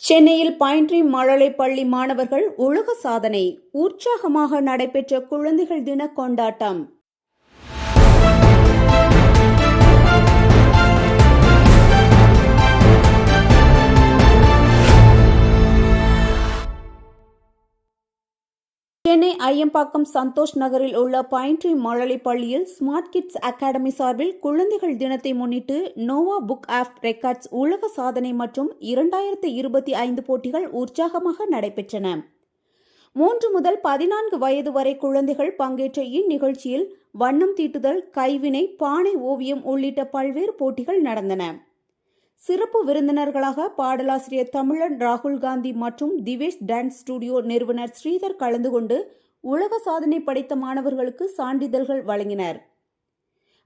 சென்னையில் பயின்றி மழலை பள்ளி மாணவர்கள் உலக சாதனை. உற்சாகமாக நடைபெற்ற குழந்தைகள் தின கொண்டாட்டம். சென்னை ஐயம்பாக்கம் சந்தோஷ் நகரில் உள்ள பைன்ட்ரி மழலை பள்ளியில் ஸ்மார்ட் கிட்ஸ் அகாடமி சார்பில் குழந்தைகள் தினத்தை முன்னிட்டு நோவா புக் ஆஃப் ரெக்கார்ட்ஸ் உலக சாதனை மற்றும் இரண்டாயிரத்து இருபத்தி ஐந்து போட்டிகள் உற்சாகமாக நடைபெற்றன. மூன்று முதல் பதினான்கு வயது வரை குழந்தைகள் பங்கேற்ற இந்நிகழ்ச்சியில் வண்ணம் தீட்டுதல் கைவினை பானை ஓவியம் உள்ளிட்ட பல்வேறு போட்டிகள் நடந்தன. சிறப்பு விருந்தினர்களாக பாடலாசிரியர் தமிழன் ராகுல் காந்தி மற்றும் திவேஷ் டான்ஸ் ஸ்டுடியோ நிறுவனர் ஸ்ரீதர் கலந்து கொண்டு உலக சாதனை படைத்த மாணவர்களுக்கு சான்றிதழ்கள் வழங்கினர்.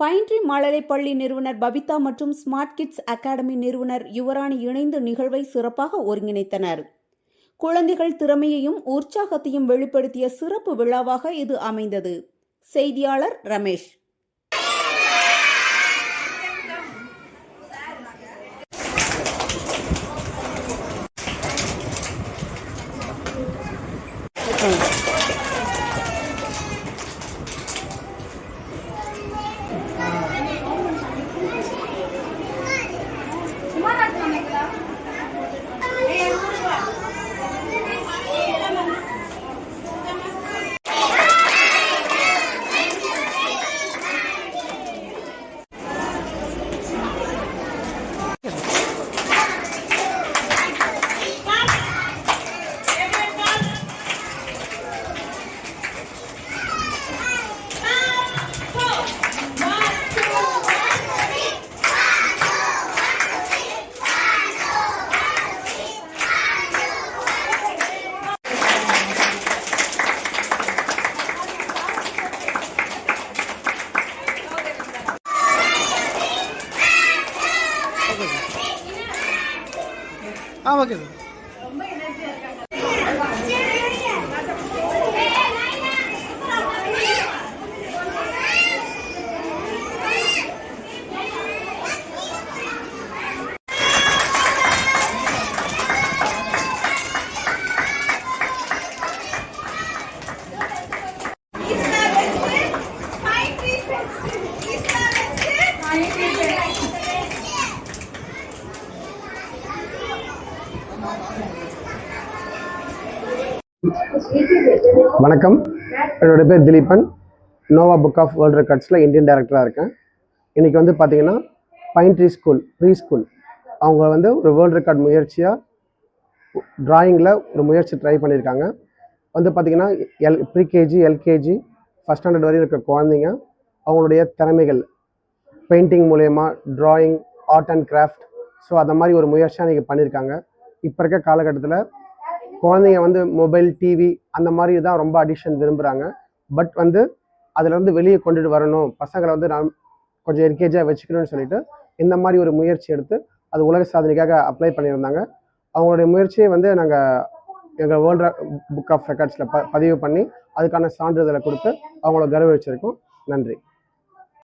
பயின்றி மழலை பள்ளி நிறுவனர் பபிதா மற்றும் ஸ்மார்ட் கிட்ஸ் அகாடமி நிறுவனர் யுவராணி இணைந்து நிகழ்வை சிறப்பாக ஒருங்கிணைத்தனர். குழந்தைகள் திறமையையும் உற்சாகத்தையும் வெளிப்படுத்திய சிறப்பு விழாவாக இது அமைந்தது. செய்தியாளர் ரமேஷ். food. ஆ ஓகே சார். வணக்கம். என்னோடய பேர் Dileepan. Nova book of world ரெக்கார்ட்ஸில் Indian டேரக்டராக இருக்கேன். இன்றைக்கி வந்து பார்த்தீங்கன்னா pine tree school pre school அவங்க வந்து ஒரு வேர்ல்ட் ரெக்கார்ட் முயற்சியாக டிராயிங்கில் ஒரு முயற்சி ட்ரை பண்ணியிருக்காங்க வந்து பார்த்திங்கன்னா L pre KG LKG first standard வரையும் இருக்க குழந்தைங்க அவங்களுடைய திறமைகள் பெயிண்டிங் மூலயமா drawing art and craft so அந்த மாதிரி ஒரு முயற்சியாக இன்றைக்கி பண்ணியிருக்காங்க இப்போ இருக்க காலகட்டத்தில் குழந்தைங்க வந்து மொபைல் டிவி அந்த மாதிரி தான் ரொம்ப அடிக்ஷன் விரும்புகிறாங்க பட் வந்து அதுலேருந்து வெளியே கொண்டுட்டு வரணும். பசங்களை வந்து நான் கொஞ்சம் என்கேஜாக வச்சுக்கணும்னு சொல்லிட்டு இந்த மாதிரி ஒரு முயற்சி எடுத்து அது உலக சாதனைக்காக அப்ளை பண்ணியிருந்தாங்க. அவங்களுடைய முயற்சியை வந்து நாங்கள் எங்கள் வேர்ல்டு புக் ஆஃப் ரெக்கார்ட்ஸில் ப பதிவு பண்ணி அதுக்கான சான்றிதழை கொடுத்து அவங்கள கௌரவிச்சிருக்கோம். நன்றி.